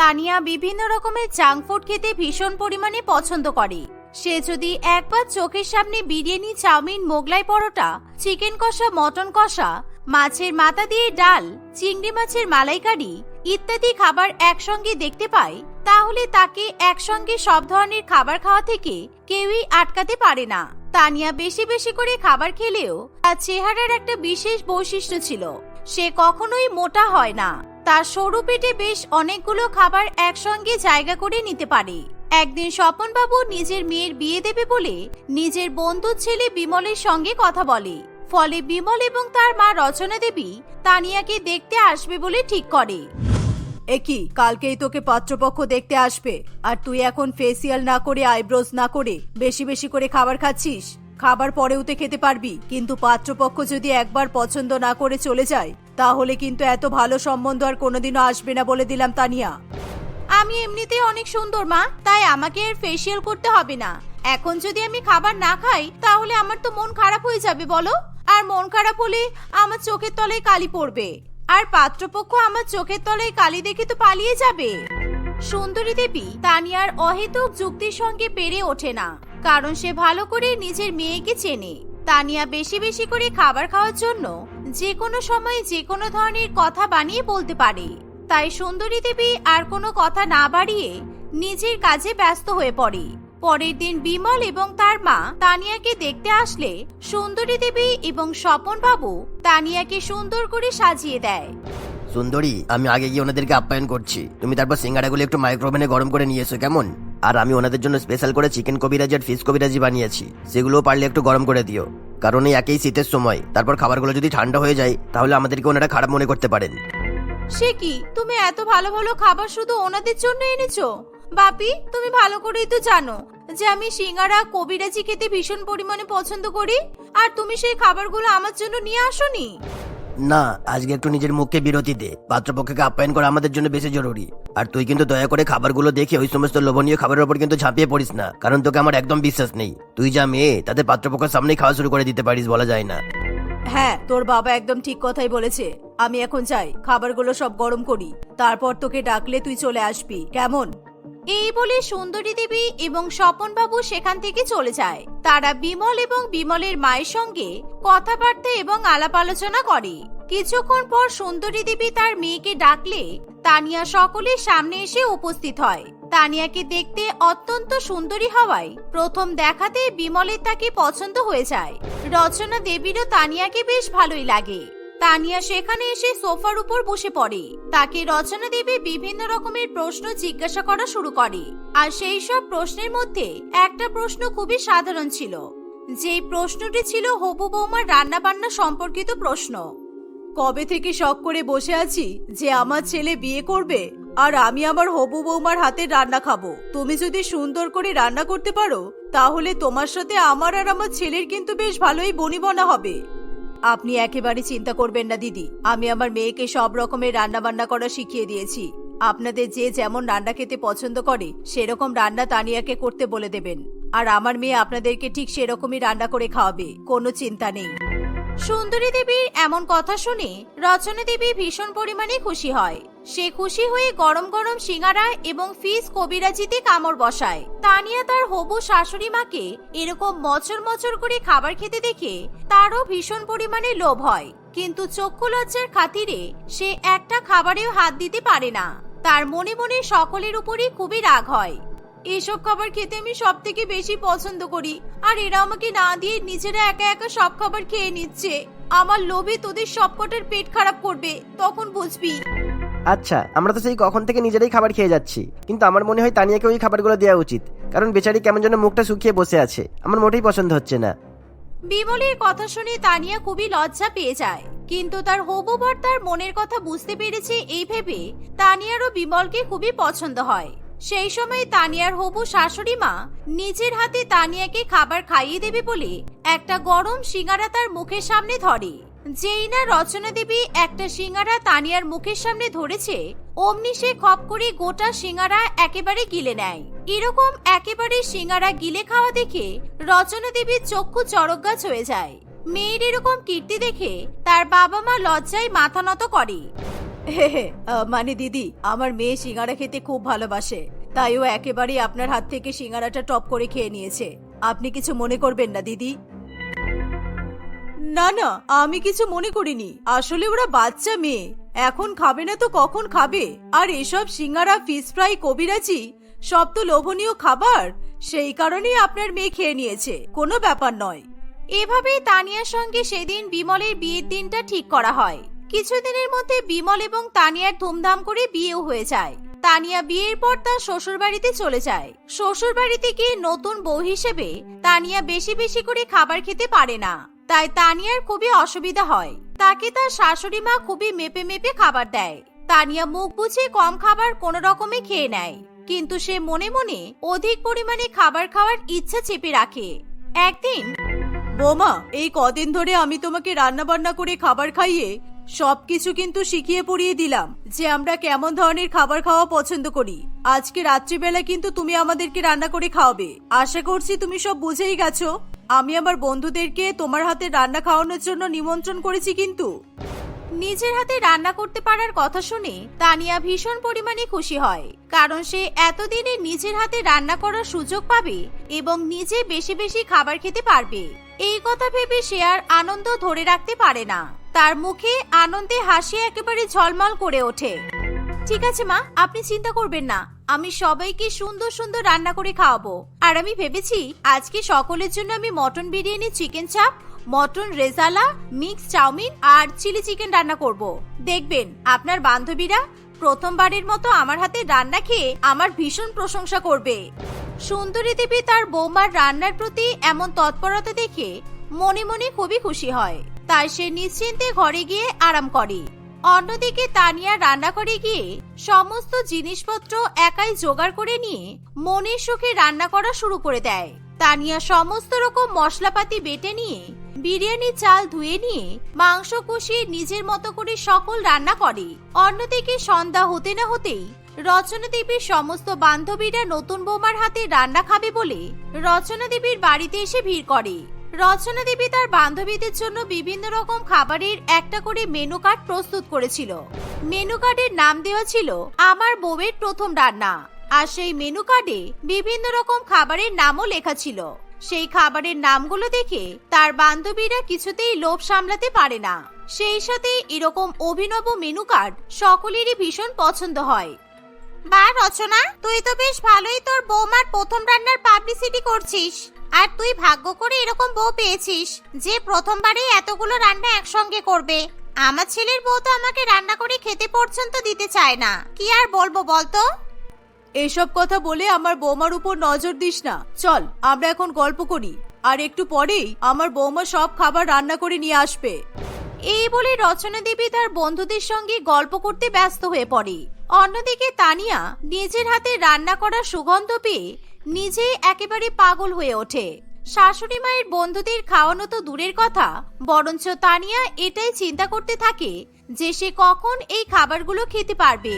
তানিয়া বিভিন্ন রকমের junk food খেতে ভীষণ পরিমাণে পছন্দ করে। সে যদি একবার চোখের সামনে বিরিয়ানি, চাউমিন, মোগলাই পরোটা চিকেন কষা, মটন কষা, মাছের মাথা দিয়ে ডাল, চিংড়ি মাছের মালাইকারি ইত্যাদি খাবার একসঙ্গে দেখতে পায়, তাহলে তাকে একসঙ্গে সব ধরনের খাবার খাওয়া থেকে কেউই আটকাতে পারে না। তানিয়া বেশি বেশি করে খাবার খেলেও তার চেহারার একটা বিশেষ বৈশিষ্ট্য ছিল। সে কখনোই মোটা হয় না। তার সরু পেটে বেশ অনেকগুলো খাবার একসঙ্গে জায়গা করে নিতে পারে। একদিন স্বপনবাবু নিজের মেয়ের বিয়ে দেবে বলে নিজের বন্ধুর ছেলে বিমলের সঙ্গে কথা বলে। ফলে বিমল এবং তার মা রচনা দেবী তানিয়াকে দেখতে আসবে বলে ঠিক করে। একই কালকেই তোকে পাত্রপক্ষ দেখতে আসবে। আর তুই এখন ফেসিয়াল না করে আইব্রোজ না করে বেশি বেশি করে খাবার খাচ্ছিস? খাবার পরেও তো খেতে পারবি। কিন্তু পাত্রপক্ষ যদি একবার পছন্দ না করে চলে যায় তাহলে কিন্তু এত ভালো সম্বন্ধ আর কোনোদিনও আসবে না বলে দিলাম তানিয়া। আমি এমনিতেই অনেক সুন্দর, মা। তাই আমাকে আর ফেসিয়াল করতে হবে না। এখন যদি আমি খাবার না খাই, তাহলে আমার তো মন খারাপ হয়ে যাবে, বলো। আর মন খারাপ হলে আমার চোখের তলায় কালি পড়বে। আর পাত্রপক্ষ আমার চোখের তলায় কালি দেখে তো পালিয়ে যাবে। সুন্দরী দেবী, তানিয়ার অহেতুক যুক্তির সঙ্গে পেরে ওঠে না। কারণ সে ভালো করে নিজের মেয়েকে চেনে। তানিয়া বেশি বেশি করে খাবার খাওয়ার জন্য যে কোনো সময় যে কোনো ধরনের কথা বানিয়ে বলতে পারে। তাই সুন্দরী দেবী আর কোনো কথা না বাড়িয়ে নিজের কাজে ব্যস্ত হয়ে পড়ে। পরের দিন বিমল এবং তার মা তানিয়াকে দেখতে আসলে সুন্দরী দেবী এবং স্বপন বাবু তানিয়াকে সুন্দর করে সাজিয়ে দেয়। সুন্দরী, আমি আগে গিয়ে ওনাদেরকে আপ্যায়ন করছি। তুমি তারপর সিঙ্গারাগুলো একটু মাইক্রোওভেনে গরম করে নিয়ে এসো, কেমন? আর আমি ওনাদের জন্য স্পেশাল করে চিকেন কবিরাজি আর ফিশ কবিরাজি বানিয়েছি। সেগুলোও পারলে একটু গরম করে দিও। কারণ এই একই শীতের সময়। তারপর খাবারগুলো যদি ঠান্ডা হয়ে যায়, তাহলে আমাদেরকে ওনারা খারাপ মনে করতে পারেন। সে কি? তুমি এত ভালো ভালো খাবার শুধু ওনাদের জন্য এনেছো? বাপি, তুমি ভালো করেই তো জানো যে আমি সিঙ্গারা, কবিরাজি খেতে ভীষণ পরিমাণে পছন্দ করি। আর তুমি সেই খাবারগুলো আমার জন্য নিয়ে আসোনি? না, আজকে একটু নিজের মুখকে বিরতি দে। পাত্রপক্ষকে আপ্যায়ন করা আমাদের জন্য বেশি জরুরি। আর তুই কিন্তু দয়া করে খাবারগুলো দেখে ওই সমস্ত লোভনীয় খাবারের উপর কিন্তু ঝাঁপিয়ে পড়িস না, কারণ তোকে আমার একদম বিশ্বাস নেই। তুই যা মেয়ে তাদের পাত্রপক্ষের সামনেই খাওয়া শুরু করে দিতে পারিস বলা যায় না। হ্যাঁ তোর বাবা একদম ঠিক কথাই বলেছে। আমি এখন চাই খাবারগুলো সব গরম করি। তারপর তোকে ডাকলে তুই চলে আসবি। কেমন? এই বলে সুন্দরী দেবী এবং স্বপন বাবু সেখান থেকে চলে যায়। তারা বিমল এবং বিমলের মায়ের সঙ্গে কথাবার্তা এবং আলাপ আলোচনা করে। কিছুক্ষণ পর সুন্দরী দেবী তার মেয়েকে ডাকলে তানিয়া সকলের সামনে এসে উপস্থিত হয়। তানিয়াকে দেখতে অত্যন্ত সুন্দরী হওয়ায় প্রথম দেখাতে বিমলের তাকে পছন্দ হয়ে যায়। রচনা দেবীরও তানিয়াকে বেশ ভালোই লাগে। তানিয়া সেখানে এসে সোফার উপর বসে পড়ে। তাকে রচনা দেবী বিভিন্ন রকমের প্রশ্ন জিজ্ঞাসা করা শুরু করে। আর সেই সব প্রশ্নের মধ্যে একটা প্রশ্ন খুবই সাধারণ ছিল। যেই প্রশ্নটি ছিল হবু বৌমার রান্না বান্না সম্পর্কিত প্রশ্ন। কবে থেকে শখ করে বসে আছি যে আমার ছেলে বিয়ে করবে, আর আমি আমার হবু বৌমার হাতের রান্না খাব। তুমি যদি সুন্দর করে রান্না করতে পারো, তাহলে তোমার সাথে আমার আর আমার ছেলের কিন্তু বেশ ভালোই বনিবনা হবে। আপনি একেবারে চিন্তা করবেন না, দিদি। আমি আমার মেয়েকে সব রকমের রান্না বান্না করা শিখিয়ে দিয়েছি। আপনাদের যে যেমন রান্না খেতে পছন্দ করে, সেরকম রান্না তানিয়াকে করতে বলে দেবেন। আর আমার মেয়ে আপনাদেরকে ঠিক সেরকমই রান্না করে খাওয়াবে, কোনো চিন্তা নেই। সুন্দরী দেবীর এমন কথা শুনে রচনা দেবী ভীষণ পরিমাণে খুশি হয়। সে খুশি হয়ে গরম গরম সিঙ্গারা এবং ফিস কবিরাজিতে কামড় বসায়। তানিয়া তার হবু শাশুড়ি মাকে এরকম মচর মচর করে খাবার খেতে দেখে তারও ভীষণ পরিমাণে লোভ হয়। কিন্তু চক্ষু লজ্জার খাতিরে সে একটা খাবারেও হাত দিতে পারে না। তার মনে মনে সকলের উপরই খুবই রাগ হয়। এসব খাবার খেতে আমি সব থেকে বেশি পছন্দ করি। আর এরা আমাকে না দিয়ে নিজেরা একা একা সব খাবার খেয়ে নিচ্ছে। আমার লোভে তোদের সবকটার পেট খারাপ করবে, তখন বুঝবি। আচ্ছা আমরা তো সেই কখন থেকে নিজেরাই খাবার খেয়ে যাচ্ছি। কিন্তু আমার মনে হয় তানিয়াকে ওই খাবারগুলো দেওয়া উচিত। কারণ বেচারি কেমন যেন মুখটা শুকিয়ে বসে আছে। আমার মোটেই পছন্দ হচ্ছে না। বিমলের কথা শুনে তানিয়া খুবই লজ্জা পেয়ে যায়। কিন্তু তার হবু বর তার মনের কথা বুঝতে পেরেছে এই ভেবে তানিয়ারও বিমলকে খুবই পছন্দ হয়। সেই সময় তানিয়ার হবু শাশুড়ি মা নিজের হাতে তানিয়াকে খাবার খাইয়ে দেবে বলে একটা গরম সিঙ্গারা তার মুখের সামনে ধরে। যেই না রচনা দেবী একটা সিঙ্গারা তানিয়ার মুখের সামনে ধরেছে, অমনি সে খপ করে গোটা সিঙ্গারা একেবারে গিলে নেয়। এরকম একেবারে সিঙ্গারা গিলে খাওয়া দেখে রচনা দেবীর চক্ষু চড়ক গাছ হয়ে যায়। মেয়ের এরকম কীর্তি দেখে তার বাবা মা লজ্জায় মাথা নত করে। মানে দিদি, আমার মেয়ে সিঙ্গারা খেতে খুব ভালোবাসে। তাই ও একেবারেই আপনার হাত থেকে সিঙ্গারাটা টপ করে খেয়ে নিয়েছে। আপনি কিছু মনে করবেন না, দিদি। না না, আমি কিছু মনে করিনি। আসলে ওরা বাচ্চা মেয়ে। এখন খাবে না তো কখন খাবে? আর এসব সিঙ্গারা ফিশ ফ্রাই কবিরাজি, সব তো লোভনীয় খাবার। সেই কারণেই আপনার মেয়ে খেয়ে নিয়েছে। কোনো ব্যাপার নয়। এভাবেই তানিয়ার সঙ্গে সেদিন বিমলের বিয়ের দিনটা ঠিক করা হয়। কিছুদিনের মধ্যে বিমল এবং তানিয়ার ধুমধাম করে বিয়েও হয়ে যায়। তানিয়া বিয়ের পর তার শ্বশুর বাড়িতে চলে যায়। শ্বশুর বাড়িতে গিয়ে নতুন বউ হিসেবে তানিয়া বেশি বেশি করে খাবার খেতে পারে না। তাই তানিয়ার খুবই অসুবিধা হয়। তাকে তার শাশুড়ি মা খুবই মেপে মেপে খাবার দেয়। তানিয়া মুখ বুঝে কম খাবার কোনো রকমে খেয়ে নেয়। কিন্তু সে মনে মনে অধিক পরিমাণে খাবার খাওয়ার ইচ্ছা চেপে রাখে। একদিন, বোমা, এই কদিন ধরে আমি তোমাকে রান্না বান্না করে খাবার খাইয়ে সবকিছু কিন্তু শিখিয়ে পড়িয়ে দিলাম যে আমরা কেমন ধরনের খাবার খাওয়া পছন্দ করি। আজকে রাত্রিবেলা কিন্তু তুমি আমাদেরকে রান্না করে খাওয়াবে। আশা করছি তুমি সব বুঝেই গেছো। আমি আমার বন্ধুদেরকে তোমার হাতে রান্না খাওয়ানোর জন্য নিমন্ত্রণ করেছি কিন্তু। নিজের হাতে রান্না করতে পারার কথা শুনে তানিয়া ভীষণ পরিমাণে খুশি হয়, কারণ সে এতদিনে নিজের হাতে রান্না করার সুযোগ পাবে এবং নিজে বেশি বেশি খাবার খেতে পারবে। এই কথা ভেবে সে আর আনন্দ ধরে রাখতে পারে না। তার মুখে আনন্দে হাসি একেবারে ঝলমল করে ওঠে। ঠিক আছে মা, আপনি চিন্তা করবেন না। আমি সবাইকে সুন্দর সুন্দর রান্না করে খাওয়াবো। আর আমি ভেবেছি আজকে সকলের জন্য আমি মটন বিরিয়ানি, চিকেন চাপ, মটন রেজালা মিক্স চাউমিন আর চিলি চিকেন রান্না করব। দেখবেন, আপনার বান্ধবীরা প্রথমবারের মতো আমার হাতে রান্না খেয়ে আমার ভীষণ প্রশংসা করবে। সুন্দরী দেবী তার বৌমার রান্নার প্রতি এমন তৎপরতা দেখে মনে মনে খুবই খুশি হয়। তাই সে নিশ্চিন্তে ঘরে গিয়ে আরাম করে। অন্যদিকে তানিয়া রান্নাঘরে গিয়ে সমস্ত জিনিসপত্র একাই জোগাড় করে নিয়ে মনের সুখে রান্না করা শুরু করে দেয়। তানিয়া সমস্ত রকম মশলাপাতি বেটে নিয়ে, বিরিয়ানি চাল ধুয়ে নিয়ে, মাংস কষিয়ে নিজের মতো করে সকল রান্না করে। অন্যদিকে সন্ধ্যা হতে না হতেই রচনা দেবীর সমস্ত বান্ধবীরা নতুন বৌমার হাতে রান্না খাবে বলে রচনা দেবীর বাড়িতে এসে ভিড় করে। রচনা দেবী তার বান্ধবীদের জন্য বিভিন্ন রকম খাবারের একটা করে মেনু কার্ড প্রস্তুত করেছিল। মেনু কার্ডের নাম দেওয়া ছিল আমার বউয়ের প্রথম রান্না। আর সেই মেনু কার্ডে বিভিন্ন রকম খাবারের নামও লেখা ছিল। সেই খাবারের নামগুলো দেখে তার বান্ধবীরা কিছুতেই লোভ সামলাতে পারে না। সেই সাথে এরকম অভিনব মেনু কার্ড সকলেরই ভীষণ পছন্দ হয়। বা রচনা তুই তো বেশ ভালোই তোর বৌমার প্রথম রান্নার পাবলিসিটি করছিস। আর তুই ভাগ্য করে এরকম বউ পেয়েছিস যে প্রথমবারই এতগুলো রান্না একসঙ্গে করবে। আমার ছেলের বউ তো আমাকে রান্না করে খেতে পর্যন্ত দিতে চায় না। কি আর বলব বলতো? এসব কথা বলে আমার বৌমার উপর নজর দিস না। চল আমরা এখন গল্প করি। আর একটু পরেই আমার বৌমা সব খাবার রান্না করে নিয়ে আসবে। এই বলে রচনা দেবী তার বন্ধুদের সঙ্গে গল্প করতে ব্যস্ত হয়ে পড়ে। অন্যদিকে তানিয়া নিজের হাতে রান্না করার সুগন্ধ পেয়ে নিজেই একেবারে পাগল হয়ে ওঠে। শাশুড়ি মায়ের বন্ধুদের খাওয়ানো তো দূরের কথা, বরঞ্চ তানিয়া এটাই চিন্তা করতে থাকে যে সে কখন এই খাবারগুলো খেতে পারবে।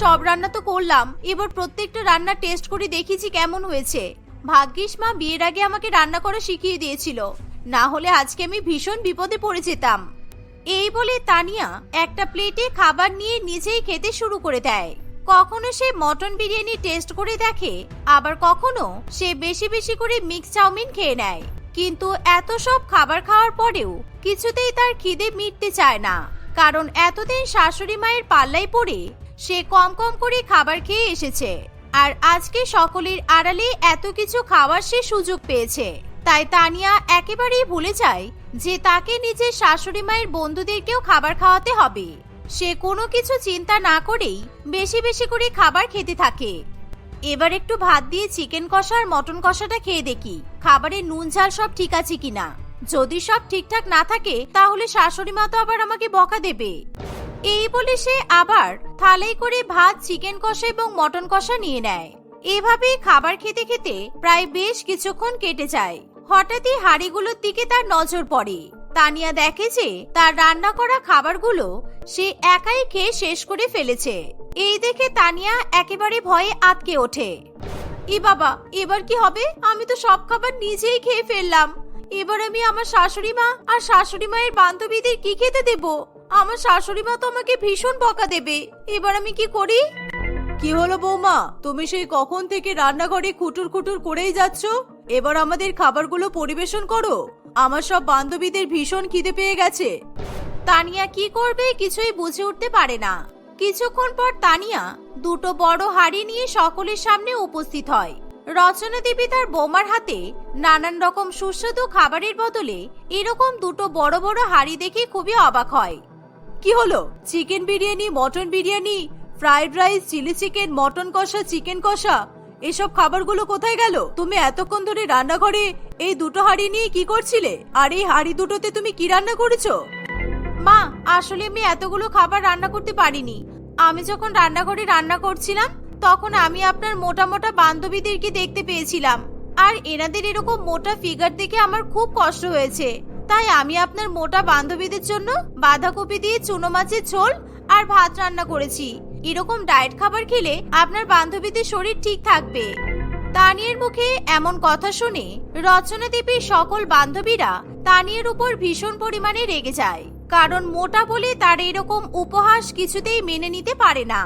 সব রান্না তো করলাম, এবার প্রত্যেকটা রান্না টেস্ট করে দেখেছি কেমন হয়েছে। ভাগ্যিস মা বিয়ের আগে আমাকে রান্না করা শিখিয়ে দিয়েছিল, না হলে আজকে আমি ভীষণ বিপদে পড়ে যেতাম। এই বলে তানিয়া একটা প্লেটে খাবার নিয়ে নিজেই খেতে শুরু করে দেয়। কখনো সে মটন বিরিয়ানি টেস্ট করে দেখে, আবার কখনো সে বেশি বেশি করে মিক্স চাউমিন খেয়ে নেয়। কিন্তু এত সব খাবার খাওয়ার পরেও কিছুতেই তার খিদে মিটতে চায় না। কারণ এতদিন শাশুড়ি মায়ের পাল্লাই পড়ে সে কম কম করে খাবার খেয়ে এসেছে। আর আজকে সকলের আড়ালে এত কিছু খাওয়ার সে সুযোগ পেয়েছে। তাই তানিয়া একেবারেই ভুলে যায় যে তাকে নিজের শাশুড়ি মায়ের বন্ধুদেরকেও খাবার খাওয়াতে হবে। সে কোনো কিছু চিন্তা না করেই বেশি বেশি করে খাবার খেতে থাকে। এবার একটু ভাত দিয়ে চিকেন কষা আর মটন কষাটা খেয়ে দেখি খাবারের নুন, ঝাল সব ঠিক আছে কিনা। যদি সব ঠিকঠাক না থাকে, তাহলে শাশুড়ি মা তো আবার আমাকে বকা দেবে। এই বলে সে আবার থালাই করে ভাত চিকেন কষা এবং মটন কষা নিয়ে নেয়। এভাবেই খাবার খেতে খেতে প্রায় বেশ কিছুক্ষণ কেটে যায়। হঠাৎই হাড়িগুলোর দিকে তার নজর পড়ে। তানিয়া দেখে যে তার রান্না করা খাবারগুলো সে একাই খেয়ে শেষ করে ফেলেছে। এই দেখে তানিয়া একেবারে ভয়ে আটকে ওঠে। এ বাবা, এবার কি হবে? আমি তো সব খাবার নিজেই খেয়ে ফেললাম। এবার আমি আমার শাশুড়ি মা আর শাশুড়ি মায়ের বান্ধবীদের কি খেতে দেব? আমার শাশুড়ি মা তো আমাকে ভীষণ বকা দেবে। এবার আমি কি করি? কি হলো বৌমা? তুমি সেই কখন থেকে রান্নাঘরে খুটুর খুটুর করেই যাচ্ছ? এবার আমাদের খাবারগুলো পরিবেশন করো। আমার সব বান্ধবীদের ভীষণ খিদে পেয়ে গেছে। তানিয়া কি করবে কিছুই বুঝে উঠতে পারে না। কিছুক্ষণ পর তানিয়া দুটো বড় হাড়ি নিয়ে সকলের সামনে উপস্থিত হয়। রচনা দেবী তার বোমার হাতে নানান রকম সুস্বাদু খাবারের বদলে এরকম দুটো বড় বড় হাড়ি দেখে খুবই অবাক হয়। কি হলো? Chicken biryani, mutton biryani, fried rice, chilli chicken, mutton কষা, চিকেন কষা এসব খাবারগুলো কোথায় গেল? তুমি এতক্ষণ ধরে রান্নাঘরে এই দুটো হাঁড়ি নিয়ে কি করছিলে? আর এই হাঁড়ি দুটোতে তুমি কি রান্না করেছ? মা, আসলে আমি এতগুলো খাবার রান্না করতে পারিনি। আমি যখন রান্নাঘরে রান্না করছিলাম, তখন আমি আপনার মোটা মোটা বান্ধবীদেরকে দেখতে পেয়েছিলাম। আর এনাদের এরকম মোটা ফিগার দেখে আমার খুব কষ্ট হয়েছে। তাই আমি আপনার মোটা বান্ধবীদের জন্য বাঁধাকপি দিয়ে চুনো মাছের ঝোল আর ভাত রান্না করেছি। এরকম ডায়েট খাবার খেলে আপনার বান্ধবীদের শরীর ঠিক থাকবে। তানিয়ার মুখে এমন কথা শুনে রচনা দেবীর সকল বান্ধবীরা তানিয়ার উপর ভীষণ পরিমাণে রেগে যায়। কারণ মোটা বলে তার এরকম উপহাস কিছুতেই মেনে নিতে পারে না।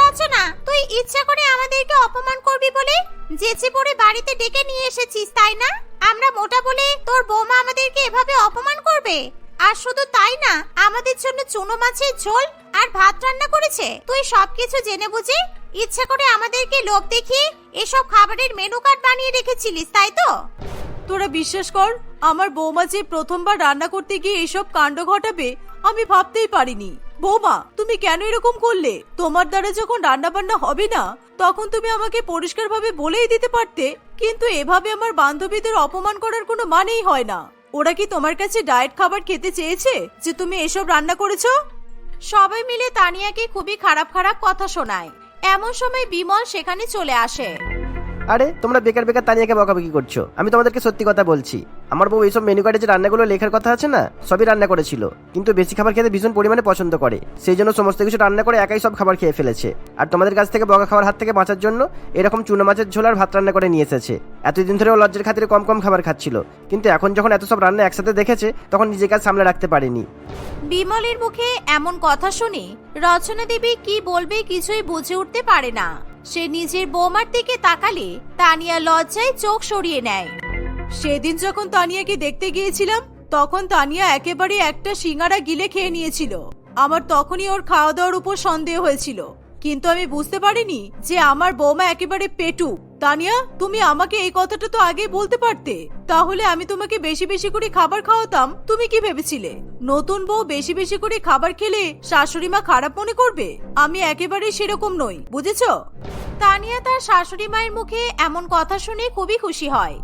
রচনা, তুই ইচ্ছা করে আমাদেরকে অপমান করবি বলে যেচে পড়ে বাড়িতে ডেকে নিয়ে এসেছিস, তাই না? আমরা মোটা বলে তোর বৌমা আমাদেরকে এভাবে অপমান করবে? আর শুধু তাই না, আমাদের জন্য চুনো মাছের ঝোল আর ভাত রান্না করেছে? তুই সবকিছু জেনে বুঝে ইচ্ছা করে আমাদেরকে লোভ দেখিয়ে এসব খাবারের মেনু কার্ড বানিয়ে রেখেছিলিস, তাই তো? তোরা বিশ্বাস কর, আমার বৌমা যে প্রথমবার রান্না করতে গিয়ে এসব কাণ্ড ঘটাবে, আমি ভাবতেই পারিনি। বৌমা, তুমি কেন এরকম করলে? তোমার দ্বারা যখন রান্না বান্না হবে না, তখন তুমি আমাকে পরিষ্কারভাবে বলেই দিতে পারতে, কিন্তু এভাবে আমার বান্ধবীদের অপমান করার কোনো মানেই হয় না। ওরা কি তোমার কাছে ডায়েট খাবার খেতে চেয়েছে যে তুমি এসব রান্না করেছ? সবাই মিলে তানিয়াকে খুবই খারাপ খারাপ কথা শোনায়। এমন সময় বিমল সেখানে চলে আসে। আরে, তোমরা বেকার বেকার তানিয়াকে বকাবকি করছ। আমি তোমাদেরকে সত্যি কথা বলছি। আমার বউ এইসব মেনু কার্ডে যে রান্নাগুলো লেখার কথা আছে না, সবই রান্না করেছিল। কিন্তু বেশি খাবার খেতে ভীষণ পরিমাণে পছন্দ করে। সেই জন্য সমস্ত কিছু রান্না করে একাই সব খাবার খেয়ে ফেলেছে। আর তোমাদের কাছ থেকে বকা খাওয়ার হাত থেকে বাঁচার জন্য এরকম চুনো মাছের ঝোল আর ভাত রান্না করে নিয়ে এসেছে। এতদিন ধরে ও লজ্জার খাতিরে কম কম খাবার খাচ্ছিল। কিন্তু এখন যখন এত সব রান্না একসাথে দেখেছে, তখন নিজের কাজ সামলে রাখতে পারেনি। বিমলের মুখে এমন কথা শুনে রচনা দেবী কি বলবে কিছুই বুঝে উঠতে পারে না। সে নিজের বৌমার দিকে তাকালে তানিয়া লজ্জায় চোখ সরিয়ে নেয়। সেদিন যখন তানিয়াকে দেখতে গিয়েছিলাম, তখন তানিয়া একেবারে একটা সিঙ্গারা গিলে খেয়ে নিয়েছিল। আমার তখনই ওর খাওয়া দাওয়ার উপর সন্দেহ হয়েছিল। কিন্তু আমি বুঝতে পারিনি যে আমার বৌমা একেবারে পেটু। তানিয়া, তুমি আমাকে এই কথাটা তো আগেই বলতে পারতে। তাহলে আমি তোমাকে বেশি বেশি করে খাবার খাওয়াতাম, তুমি কি ভেবেছিলে? নতুন বউ বেশি বেশি করে খাবার খেলে শাশুড়ি মা খারাপ মনে করবে? আমি একেবারে সেরকম নই, বুঝেছ? তানিয়া তার শাশুড়ি মায়ের মুখে এমন কথা শুনে খুবই খুশি হয়।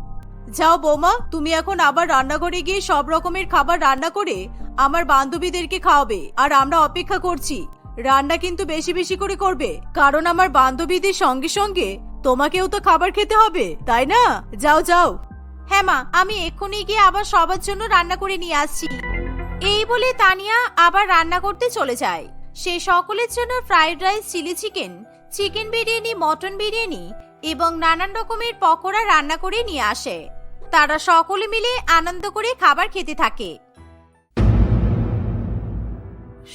যাও বৌমা, তুমি এখন আবার রান্নাঘরে গিয়ে সব রকমের খাবার রান্না করে আমার বান্ধবীদেরকে খাওয়াবে, আর আমরা অপেক্ষা করছি। রান্না কিন্তু বেশি বেশি করে করবে। কারণ আমার বান্ধবীদের সঙ্গে সঙ্গে তোমাকেও তো খাবার খেতে হবে, তাই না? যাও যাও। হ্যাঁ মা, আমি এক্ষুনি গিয়ে আবার সবার জন্য রান্না করে নিয়ে আসছি। এই বলে তানিয়া আবার রান্না করতে চলে যায়। সে সকলের জন্য fried rice, chilli chicken chicken biryani, mutton biryani এবং নানান রকমের পকোড়া রান্না করে নিয়ে আসে। তারা সকলে মিলে আনন্দ করে খাবার খেতে থাকে।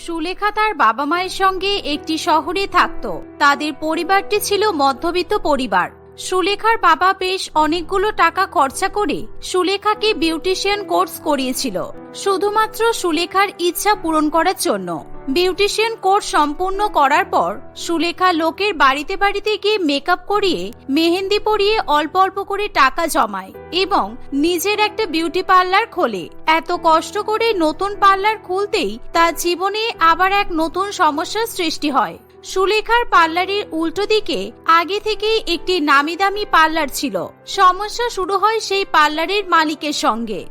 সুলেখা তার বাবা মায়ের সঙ্গে একটি শহরে থাকত। তাদের পরিবারটি ছিল মধ্যবিত্ত পরিবার। সুলেখার বাবা বেশ অনেকগুলো টাকা খরচা করে সুলেখাকে বিউটিশিয়ান কোর্স করিয়েছিল। শুধুমাত্র সুলেখার ইচ্ছা পূরণ করার জন্য। বিউটিশিয়ান কোর্স সম্পূর্ণ করার পর সুলেখা লোকের বাড়িতে বাড়িতে গিয়ে মেকআপ করিয়ে মেহেন্দি পরিয়ে অল্প অল্প করে টাকা জমায় এবং নিজের একটা বিউটি পার্লার খোলে। এত কষ্ট করে নতুন পার্লার খুলতেই তার জীবনে আবার এক নতুন সমস্যার সৃষ্টি হয়। সুলেখার পার্লারের উল্টো দিকে আগে থেকেই একটি নামি দামি পার্লার ছিল। সমস্যা শুরু হয় সেই পার্লারের মালিকের সঙ্গে।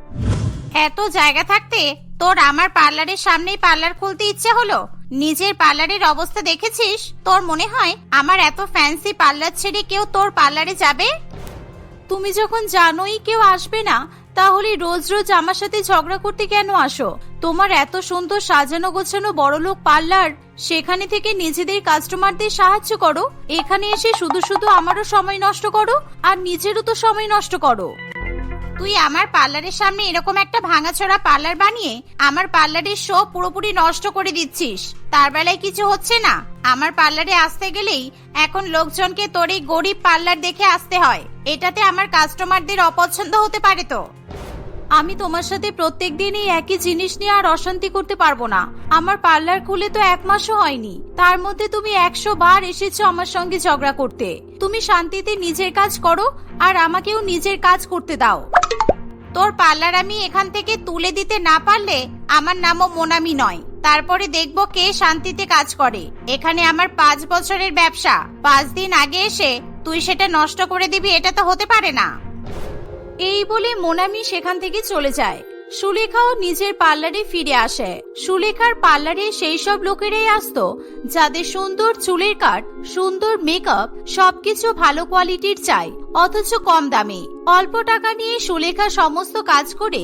এত জায়গা থাকতে তোর আমার পার্লারের সামনেই পার্লার খুলতে ইচ্ছে হলো? নিজের পার্লারের অবস্থা দেখেছিস? তোর মনে হয় আমার এত ফ্যান্সি পার্লার ছেড়ে কেউ তোর পার্লারে যাবে? তুমি যখন জানোই কেউ আসবে না, তাহলে রোজ রোজ আমার সাথে ঝগড়া করতে কেন আসো? তোমার এত সুন্দর সাজানো গোছানো বড়লোক পার্লার, সেখানে থেকে নিজেদের কাস্টমারদের সাহায্য করো। এখানে এসে শুধু শুধু আমারও সময় নষ্ট করো, আর নিজেরও তো সময় নষ্ট করো। তুই আমার পার্লারের সামনে এরকম একটা ভাঙাচোরা পার্লার বানিয়ে আমার পার্লারের শো পুরোপুরি নষ্ট করে দিচ্ছিস। তার বেলায় কিছু হচ্ছে না। আমার পার্লারে আসতে গেলেই এখন লোকজনকে তোর এই গরিব পার্লার দেখে আসতে হয়। এটাতে আমার কাস্টমারদের অপছন্দ হতে পারে তো। আমি তোমার সাথে প্রত্যেক দিনই একই জিনিস নিয়ে আর অশান্তি করতে পারব না। আমার পার্লার খুলে তো এক মাসও হয়নি। তার মধ্যে তুমি একশো বার এসেছ আমার সঙ্গে ঝগড়া করতে। তুমি শান্তিতে নিজের কাজ করো আর আমাকেও নিজের কাজ করতে দাও। তোর পার্লার আমি এখান থেকে তুলে দিতে না পারলে আমার নামও মোনামি নয়। তারপরে দেখব কে শান্তিতে কাজ করে। এখানে আমার পাঁচ বছরের ব্যবসা। পাঁচ দিন আগে এসে তুই সেটা নষ্ট করে দিবি, এটা তো হতে পারে না। এই বলে মোনামি সেখান থেকে চলে যায়। সুলেখাও নিজের পার্লারে ফিরে আসে। সুলেখার পার্লারে সেই সব লোকেরাই আসতো, যাদের সুন্দর চুলের কাট, সুন্দর মেকআপ সবকিছু ভালো কোয়ালিটির চাই, অথচ কম দামে। অল্প টাকা নিয়ে সুলেখা সমস্ত কাজ করে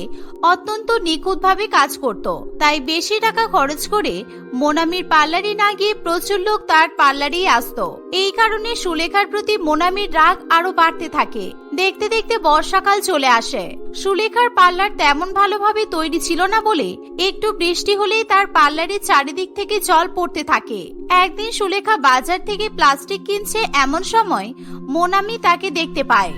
অত্যন্ত নিখুঁতভাবে কাজ করত। তাই বেশি টাকা খরচ করে মোনামির পার্লারে না গিয়ে প্রচুর লোক তার পার্লারেই আসতো। এই কারণে সুলেখার প্রতি মোনামির রাগ আরও বাড়তে থাকে। দেখতে দেখতে বর্ষাকাল চলে আসে। সুলেখার পার্লার তেমন ভালোভাবে তৈরি ছিল না বলে একটু বৃষ্টি হলেই তার পার্লারের চারিদিক থেকে জল পড়তে থাকে। একদিন সুলেখা বাজার থেকে প্লাস্টিক কিনছে এমন সময় মোনামি তাকে দেখতে পায়।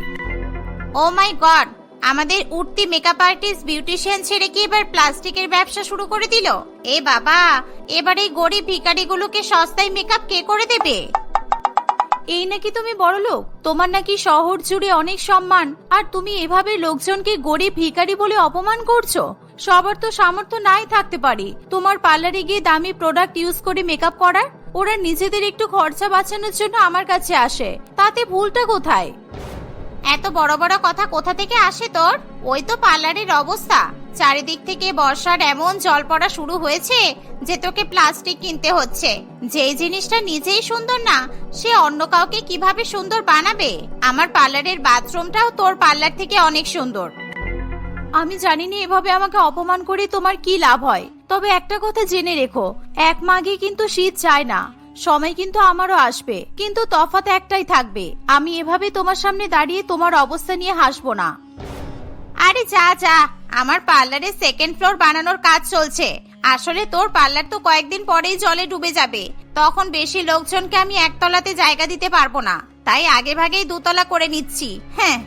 ও মাই গড, আমাদের উঠতি মেকআপ আর্টিস্ট, বিউটিশিয়ান ছেড়ে কি এবার প্লাস্টিকের ব্যবসা শুরু করে দিল? এ বাবা, এবার এই গরিব ভিখারিগুলোকে সস্তায় মেকআপ কে করে দেবে? এই নাকি তুমি বড় লোক তোমার নাকি শহর জুড়ে অনেক সম্মান। আর তুমি এভাবে লোকজনকে গরিব ভিখারি বলে অপমান করছ? সবার তো সামর্থ্য নাই থাকতে পারে। তোমার পার্লারে গিয়ে দামি প্রোডাক্ট ইউজ করে মেকআপ করার? ওরা নিজেদের একটু খরচা বাঁচানোর জন্য আমার কাছে আসে। তাতে ভুলটা কোথায়? এত বড় বড় কথা কোথা থেকে আসে তোর? ওই তো পার্লারের অবস্থা। চারিদিক থেকে বর্ষার এমন জল পড়া শুরু হয়েছে যে তোকে প্লাস্টিক কিনতে হচ্ছে। যেই জিনিসটা নিজেই সুন্দর না, সে অন্য কাউকে কীভাবে সুন্দর বানাবে? আমার পার্লারের বাথরুমটাও তোর পার্লার থেকে অনেক সুন্দর। আমি জানি না এভাবে আমাকে অপমান করে তোমার কি লাভ হয়। তবে একটা কথা জেনে রেখো, এক মাঘে কিন্তু শীত চায় না, সময় কিন্তু আমারও আসবে। কিন্তু তফাৎ একটাই থাকবে, আমি এভাবে তোমার সামনে দাঁড়িয়ে তোমার অবস্থা নিয়ে হাসবো না। আরে যা যা। আমার পার্লারে সেকেন্ড ফ্লোর বানানোর কাজ চলছে। আসলে তোর পার্লার তো কয়েকদিন পরেই জলে ডুবে যাবে। তখন বেশি লোকজনকে আমি একতলাতে জায়গা দিতে পারব না। তাই আগে ভাগেই দুতলা করে নিচ্ছি। হ্যাঁ।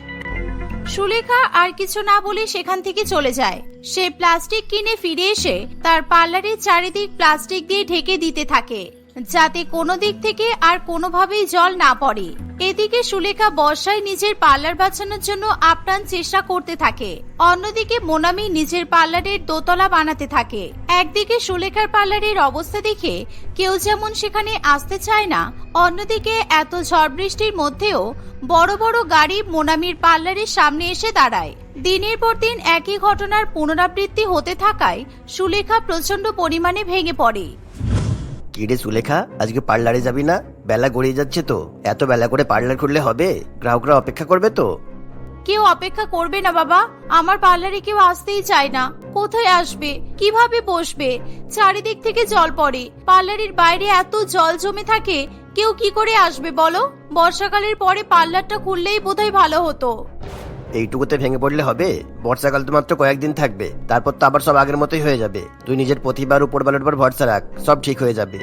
সুলেখা আর কিছু না বলে সেখান থেকে চলে যায়। সে প্লাস্টিক কিনে ফিরে এসে তার পার্লারের চারিদিক প্লাস্টিক দিয়ে ঢেকে দিতে থাকে। যাতে কোনো দিক থেকে আর কোনোভাবেই জল না পড়ে। এদিকে সুলেখা বর্ষায় নিজের পার্লার বাঁচানোর জন্য আপ্রাণ চেষ্টা করতে থাকে। অন্যদিকে মোনামি নিজের পার্লারের দোতলা বানাতে থাকে। একদিকে সুলেখার পার্লারের অবস্থা দেখে কেউ যেমন সেখানে আসতে চায় না, অন্যদিকে এত ঝড় বৃষ্টির মধ্যেও বড় বড় গাড়ি মোনামির পার্লারের সামনে এসে দাঁড়ায়। দিনের পর দিন একই ঘটনার পুনরাবৃত্তি হতে থাকায় সুলেখা প্রচণ্ড পরিমাণে ভেঙে পড়ে। কি রে সুলেখা, আজকে পার্লারে যাবি না? বেলা গড়িয়ে যাচ্ছে তো। এত বেলা করে পার্লার খুললে হবে? গ্রাহকরা অপেক্ষা করবে তো? কেউ অপেক্ষা করবে না বাবা। আমার পার্লারে কেউ আসতেই চায় না। কোথায় আসবে? কীভাবে বসবে? চারিদিক থেকে জল পড়ে। পার্লারের বাইরে এত জল জমে থাকে, কেউ কি করে আসবে বলো? বর্ষাকালের পরে পার্লারটা খুললেই বোধহয় ভালো হতো। এইটুকুতে ভেঙে পড়লে হবে? বর্ষাকাল তো মাত্র কয়েকদিন থাকবে। তারপর তো আবার সব আগের মতোই হয়ে যাবে। তুই নিজের প্রতিবার উপরবেলার উপর ভরসা রাখ, সব ঠিক হয়ে যাবে।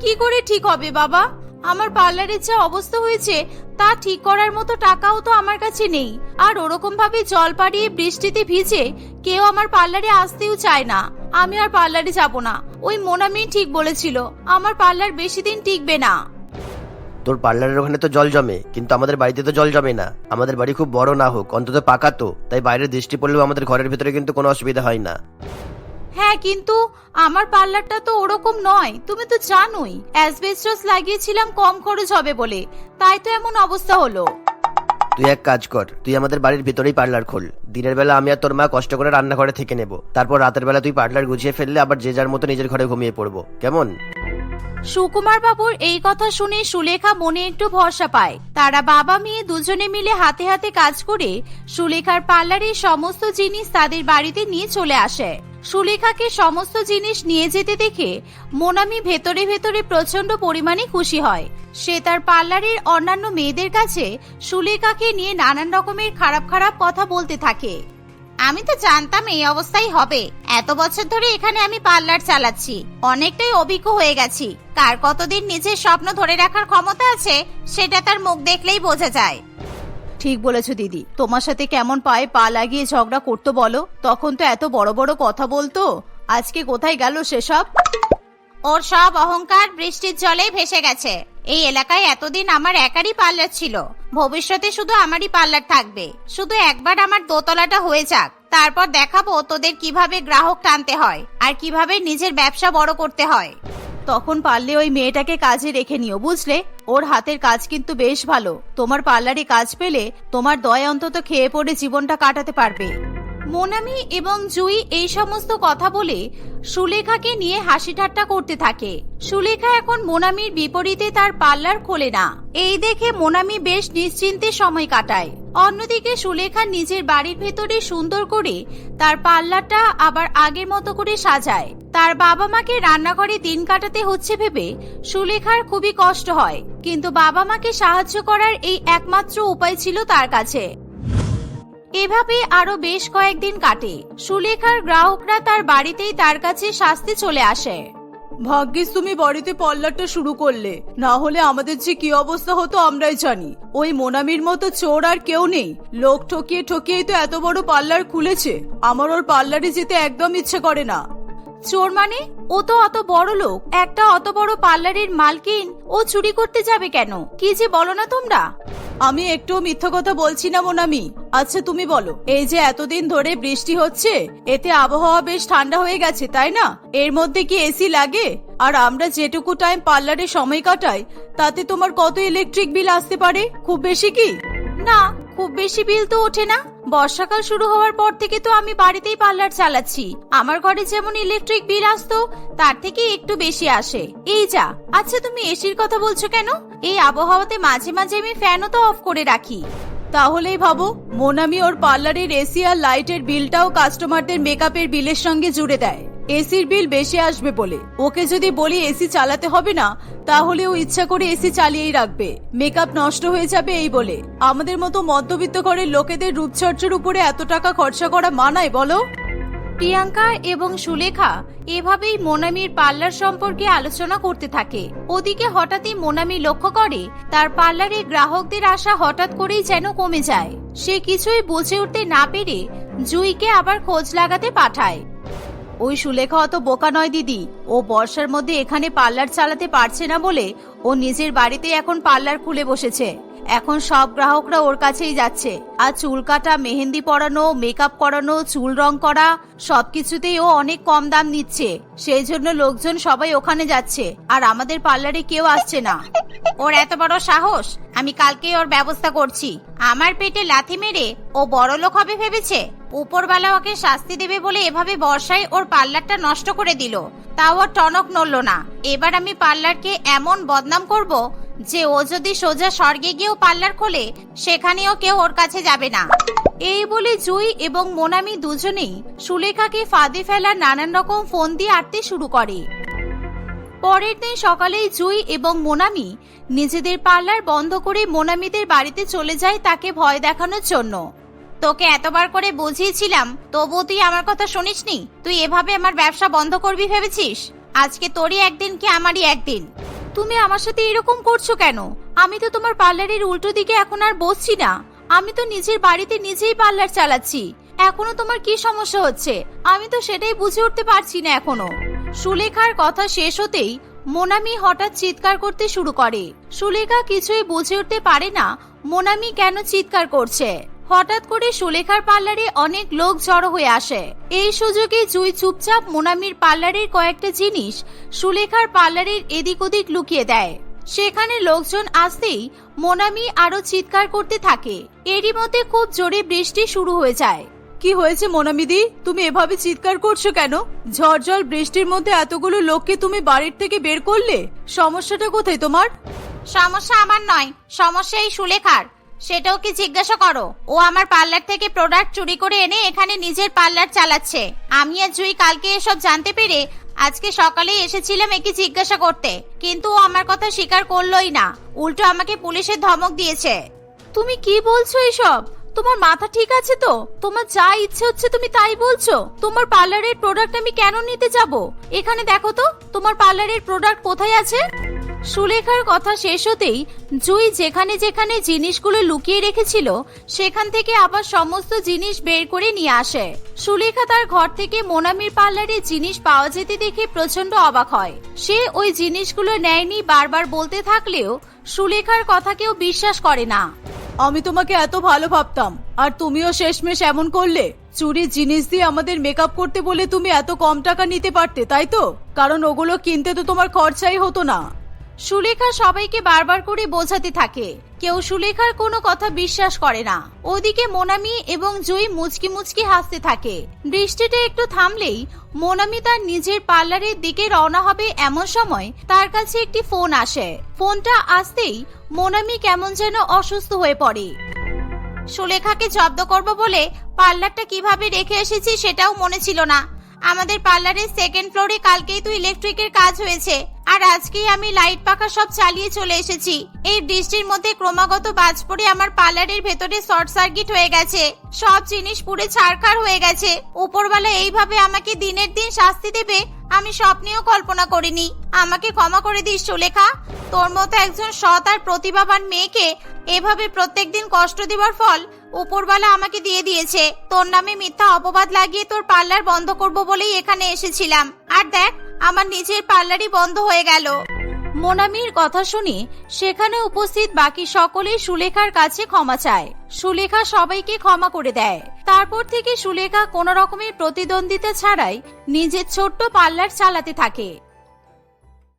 কি করে ঠিক হবে বাবা? আমার পার্লারের যা অবস্থা হয়েছে, তা ঠিক করার মতো টাকাও তো আমার কাছে নেই। আর ওরকম ভাবে জল পাড়িয়ে বৃষ্টিতে ভিজে কেউ আমার পার্লারে আসতেও চায় না। আমি আর পার্লারে যাব না। ওই মোনামি ঠিক বলেছিল, আমার পার্লার বেশি দিন টিকবে না। তোর পার্লারের ওখানে তো জল জমে কিন্তু আমাদের বাড়িতে তো জল জমে না। আমাদের বাড়ি খুব বড় না হোক অন্তত পাকা তো তাই বাইরের দৃষ্টি পড়লেও আমাদের ঘরের ভিতরে কিন্তু কোনো অসুবিধা হয় না। হ্যাঁ কিন্তু আমার পার্লারটা তো ওরকম নয় তুমি তো জানোই অ্যাসবেস্টস লাগিয়েছিলাম কম খরচ হবে বলে তাই তো এমন অবস্থা হলো। তুই এক কাজ কর তুই আমাদের বাড়ির ভিতরেই পার্লার খোল দিনের বেলা আমি আর তোর মা কষ্ট করে রান্নাঘরে থেকে নেব তারপর রাতের বেলা তুই পার্লার গুছিয়ে ফেললে আবার যে যার মতো নিজের ঘরে ঘুমিয়ে পড়ব কেমন? সুকুমার বাবুর এই কথা শুনে সুলেখা মনে একটু ভরসা পায়। তারা বাবা মেয়ে দুজনে মিলে হাতে হাতে কাজ করে সুলেখার পার্লারের সমস্ত জিনিস তাদের বাড়িতে নিয়ে চলে আসে। সুলেখাকে সমস্ত জিনিস নিয়ে যেতে দেখে মোনামি ভেতরে ভেতরে প্রচণ্ড পরিমাণে খুশি হয়। সে তার পার্লারের অন্যান্য মেয়েদের কাছে সুলেখাকে নিয়ে নানান রকমের খারাপ খারাপ কথা বলতে থাকে। আমি তো জানতাম এই অবস্থাই হবে। এত বছর ধরে এখানে আমি পার্লার চালাচ্ছি। অনেকটাই অভিজ্ঞ হয়ে গেছি। কার কতদিন নিজের স্বপ্ন ধরে রাখার ক্ষমতা আছে সেটা তার মুখ দেখলেই বোঝা যায়। ঠিক বলেছ দিদি। তোমার সাথে কেমন পায়ে পা লাগিয়ে ঝগড়া করতো বলো? তখন তো এত বড় বড় কথা বলতো। আজকে কোথায় গেল সেসব? ওর সব অহংকার বৃষ্টির জলেই ভেসে গেছে। এই এলাকায় এতদিন আমার একারই পার্লার ছিল। ভবিষ্যতে শুধু আমারই পার্লার থাকবে। শুধু একবার আমার দোতলাটা হয়ে যাক। তারপর দেখাবো তোদের কীভাবে গ্রাহক টানতে হয় আর কীভাবে নিজের ব্যবসা বড় করতে হয়। তখন পারলে ওই মেয়েটাকে কাজে রেখে নিও, বুঝলে? ওর হাতের কাজ কিন্তু বেশ ভালো। তোমার পার্লারে কাজ পেলে তোমার দয়া অন্তত খেয়ে পড়ে জীবনটা কাটাতে পারবে। মোনামি এবং জুই এই সমস্ত কথা বলে সুলেখাকে নিয়ে হাসি ঠাট্টা করতে থাকে। সুলেখা এখন মোনামির বিপরীতে তার পার্লার খোলে না। এই দেখে মোনামি বেশ নিশ্চিন্তে সময় কাটায়। অন্যদিকে সুলেখা নিজের বাড়ির ভেতরে সুন্দর করে তার পার্লারটা আবার আগের মতো করে সাজায়। তার বাবা মাকে রান্নাঘরে দিন কাটাতে হচ্ছে ভেবে সুলেখার খুবই কষ্ট হয়। কিন্তু বাবা মাকে সাহায্য করার এই একমাত্র উপায় ছিল তার কাছে। এভাবে আরও বেশ কয়েকদিন কাটে। সুলেখার গ্রাহকরা তার বাড়িতেই তার কাছে শাস্তি চলে আসে। ভাগ্যিস তুমি বাড়িতে পার্লারটা শুরু করলে। না হলে আমাদের যে কি অবস্থা হতো আমরাই জানি। ওই মোনামির মতো চোর আর কেউ নেই। লোক ঠকিয়ে ঠকিয়েই তো এত বড় পার্লার খুলেছে। আমার ওর পার্লারে যেতে একদম ইচ্ছে করে না। চোর মানে? ও তো অত বড় লোক। একটা অত বড় পার্লারের মালকিন। ও চুরি করতে যাবে কেন? কি যে বলো না তোমরা? আমি একটু মিথ্যা কথা বলছি না মোনামি। আচ্ছা তুমি বলো এই যে এতদিন ধরে বৃষ্টি হচ্ছে এতে আবহাওয়া বেশ ঠান্ডা হয়ে গেছে তাই না? এর মধ্যে কি এসি লাগে? আর আমরা যেটুকু টাইম পার্লারে সময় কাটাই তাতে তোমার কত ইলেকট্রিক বিল আসতে পারে? খুব বেশি কি? না খুব বেশি বিল তো ওঠে না। বর্ষাকাল শুরু হওয়ার পর থেকে তো আমি বাড়িতেই পার্লার চালাচ্ছি। আমার ঘরে যেমন ইলেকট্রিক বিল আসতো, তার থেকে একটু বেশি আসে। এই যা আচ্ছা তুমি এসির কথা বলছো কেন? এই আবহাওয়াতে মাঝে মাঝে আমি ফ্যানও তো অফ করে রাখি। তাহলেই ভাবো, মোনামি ওর পার্লারের এসি আর লাইটের বিলটাও কাস্টমারদের মেকআপের বিলের সঙ্গে জুড়ে দেয়। এসির বিল বেশি আসবে বলে। ওকে যদি বলি এসি চালাতে হবে না, তাহলে ও ইচ্ছা করে এসি চালিয়েই রাখবে। মেকআপ নষ্ট হয়ে যাবে এই বলে। আমাদের মতো মধ্যবিত্ত ঘরের লোকেদের রূপচর্চার উপরে এত টাকা খরচা করা মানায় বলো? প্রিয়াঙ্কা এবং সুলেখা এভাবেই মোনামির পার্লার সম্পর্কে আলোচনা করতে থাকে। ওদিকে হঠাৎই মোনামি লক্ষ্য করে, তার পার্লারে গ্রাহকদের আসা হঠাৎ করেই যেন কমে যায়। সে কিছুই বুঝে উঠতে না পেরে জুইকে আবার খোঁজ লাগাতে পাঠায়। ওই সুলেখা অত বোকা নয়, দিদি। ও বর্ষার মধ্যে এখানে পার্লার চালাতে পারছে না বলে ও নিজের বাড়িতে এখন পার্লার খুলে বসেছে। এখন সব গ্রাহকরা ওর কাছেই যাচ্ছে। আর চুল কাটা, মেহেন্দি পরানো মেকআপ করানো, চুল রং করা, সবকিছুতেই ও অনেক কম দাম নিচ্ছে। সেই জন্য লোকজন সবাই ওখানে যাচ্ছে। আর আমাদের পার্লারে কেউ আসছে না। ওর এত বড় সাহস, আমি কালকে ওর ব্যবস্থা করছি। আমার পেটে লাথি মেরে ও বড় লোক হবে ভেবেছে। উপরবেলা ওকে শাস্তি দেবে বলে এভাবে বর্ষায় ওর পার্লারটা নষ্ট করে দিল। তাও টনক নড়ল না। এবার আমি পার্লারকে এমন বদনাম করব যে ও যদি সোজা স্বর্গে গিয়েও পার্লার খোলে, সেখানেও কেউ ওর কাছে যাবে না। এই বলে জুই এবং মোনামি দুজনেই সুলেখাকে ফাঁদে ফেলার নানান রকম ফোন দিয়ে আটতে শুরু করে। পরের দিন সকালেই জুই এবং মোনামি নিজেদের পার্লার বন্ধ করে মোনামিদের বাড়িতে চলে যায় তাকে ভয় দেখানোর জন্য। তোকে এতবার করে বুঝিয়েছিলাম তবু তুই আমার কথা শুনিসনি? তুই এভাবে আমার ব্যবসা বন্ধ করবি ভেবেছিস? আজকে তোরই একদিন কি আমারই একদিন? তুমি আমার সাথে এরকম করছ কেন? আমি তো তোমার পার্লারের উল্টো দিকে এখন আর বসছি না। আমি তো নিজের বাড়িতে নিজেই পার্লার চালাচ্ছি। এখনও তোমার কি সমস্যা হচ্ছে? আমি তো সেটাই বুঝে উঠতে পারছি না এখনও। সুলেখার কথা শেষ হতেই মোনামি হঠাৎ চিৎকার করতে শুরু করে। সুলেখা কিছুই বুঝে উঠতে পারে না, মোনামি কেন চিৎকার করছে? হঠাৎ করে সুলেখার পার্লারে অনেক লোক জড়ো হয়ে আসে। এই সুযোগে জুই চুপচাপ মোনামির পার্লারের কয়েকটা জিনিস সুলেখার পার্লারের এদিক ওদিক লুকিয়ে দেয়। সেখানে লোকজন আসতেই মোনামি আরও চিৎকার করতে থাকে। এরই মধ্যে খুব জোরে বৃষ্টি শুরু হয়ে যায়। কি হয়েছে মোনামিদি? তুমি এভাবে চিৎকার করছ কেন? ঝড় বৃষ্টির মধ্যে এতগুলো লোককে তুমি বাড়ির থেকে বের করলে? সমস্যাটা কোথায় তোমার? সমস্যা আমার নয় সমস্যা এই সুলেখার। সেটাও কি জিজ্ঞাসা করো? ও আমার পার্লার থেকে প্রোডাক্ট চুরি করে এনে এখানে নিজের পার্লার চালাচ্ছে। আমি আর জুই কালকে এসব জানতে পেরে আজকে সকালেই এসেছিলাম একে জিজ্ঞাসা করতে। কিন্তু ও আমার কথা স্বীকার করলোই না। উল্টো আমাকে পুলিশের ধমক দিয়েছে। তুমি কি বলছো এসব? তোমার মাথা ঠিক আছে তো? তোমার যা ইচ্ছে হচ্ছে তুমি তাই বলছো? তোমার পার্লারের প্রোডাক্ট আমি কেন নিতে যাব? এখানে দেখো তো, তোমার পার্লারের প্রোডাক্ট কোথায় আছে? সুলেখার কথা শেষ হতেই জুই যেখানে যেখানে জিনিসগুলো লুকিয়ে রেখেছিল, সেখান থেকে আবার সমস্ত জিনিস বের করে নিয়ে আসে। সুলেখা তার ঘর থেকে মোনামির পার্লারে জিনিস পাওয়া যেতে দেখে প্রচণ্ড অবাক হয়। সে ওই জিনিসগুলো নেয়নি বারবার বলতে থাকলেও সুলেখার কথা কেউ বিশ্বাস করে না। আমি তোমাকে এত ভালো ভাবতাম, আর তুমিও শেষমেশ এমন করলে? চুরির জিনিস দিয়ে আমাদের মেকআপ করতে বলে তুমি এত কম টাকা নিতে পারতে, তাই তো? কারণ ওগুলো কিনতে তো তোমার খরচাই হতো না। সুলেখা সবাইকে বারবার করে বোঝাতে থাকে। কেউ সুলেখার কোনো কথা বিশ্বাস করে না। ওদিকে মোনামি এবং জুই মুচকি মুচকি হাসতে থাকে। বৃষ্টিটা একটু থামলেই মোনামি তার নিজের পার্লারের দিকে রওনা হবে এমন সময় তার কাছে একটি ফোন আসে। ফোনটা আসতেই মোনামি কেমন যেন অসুস্থ হয়ে পড়ে। সুলেখাকে জব্দ করব বলে পার্লারটা কীভাবে রেখে এসেছি সেটাও মনে ছিল না। আমাদের পার্লারের সেকেন্ড ফ্লোরে কালকেই তো ইলেকট্রিকের কাজ হয়েছে। আর আজকেই আমি লাইট পাখা সব চালিয়ে চলে এসেছি। এই বৃষ্টির মধ্যে ক্রমাগত বাজ পড়ে আমার পার্লারের ভেতরে শর্ট সার্কিট হয়ে গেছে। সব জিনিস পুড়ে ছারখার হয়ে গেছে। উপরবেলা এইভাবে আমাকে দিনের দিন শাস্তি দেবে, আমি স্বপ্নেও কল্পনা করিনি। আমাকে ক্ষমা করে দিস সুলেখা। তোর মতো একজন সৎ আর প্রতিভাবান মেয়েকে এভাবে প্রত্যেকদিন কষ্ট দেওয়ার ফল উপরওয়ালা আমাকে দিয়ে দিয়েছে। তোর নামে মিথ্যা অপবাদ লাগিয়ে তোর পার্লার বন্ধ করব বলেই এখানে এসেছিলাম। আর দেখ আমার নিজের পার্লারই বন্ধ হয়ে গেল। মোনামির কথা শুনে সেখানে উপস্থিত বাকি সকলেই সুলেখার কাছে ক্ষমা চায়। সুলেখা সবাইকে ক্ষমা করে দেয়। তারপর থেকে সুলেখা কোনো রকমের প্রতিদ্বন্দ্বিতা ছাড়াই নিজের ছোট্ট পার্লার চালাতে থাকে।